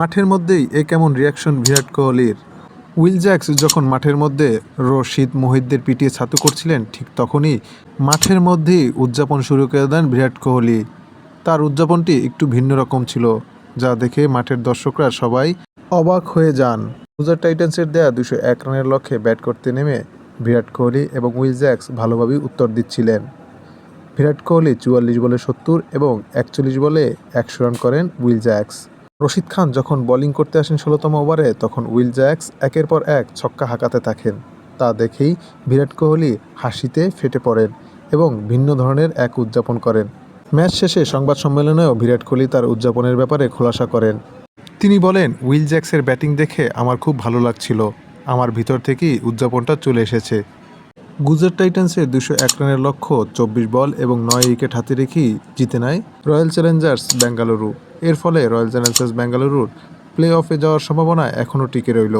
মাঠের মধ্যেই এ কেমন রিয়াকশন বিরাট কোহলির? উইল জ্যাক্স যখন মাঠের মধ্যে রশিদ মোহিতদের পিটিয়ে ছাতু করছিলেন, ঠিক তখনই মাঠের মধ্যেই উদযাপন শুরু করে দেন বিরাট কোহলি। তার উদযাপনটি একটু ভিন্ন রকম ছিল, যা দেখে মাঠের দর্শকরা সবাই অবাক হয়ে যান। গুজরাট টাইটান্সের দেয়া দুশো এক রানের লক্ষ্যে ব্যাট করতে নেমে বিরাট কোহলি এবং উইল জ্যাক্স ভালোভাবেই উত্তর দিচ্ছিলেন। বিরাট কোহলি চুয়াল্লিশ বলে সত্তর এবং একচল্লিশ বলে একশো রান করেন উইল জ্যাক্স। রশিদ খান যখন বোলিং করতে আসেন ষোলোতম ওভারে, তখন উইল জ্যাক্স একের পর এক ছক্কা হাঁকাতে থাকেন। তা দেখেই বিরাট কোহলি হাসিতে ফেটে পড়েন এবং ভিন্ন ধরনের এক উদযাপন করেন। ম্যাচ শেষে সংবাদ সম্মেলনেও বিরাট কোহলি তার উদযাপনের ব্যাপারে খোলাসা করেন। তিনি বলেন, উইল জ্যাক্সের ব্যাটিং দেখে আমার খুব ভালো লাগছিল। আমার ভিতর থেকেই উদযাপনটা চলে এসেছে। গুজরাট টাইটান্সের দুশো এক রানের লক্ষ্য, চব্বিশ বল এবং নয় উইকেট হাতে রেখেই জিতে নেয় রয়্যাল চ্যালেঞ্জার্স বেঙ্গালুরু। এর ফলে রয়্যাল চ্যালেঞ্জার্স বেঙ্গালুরুর প্লে অফে যাওয়ার সম্ভাবনা এখনও টিকে রইল।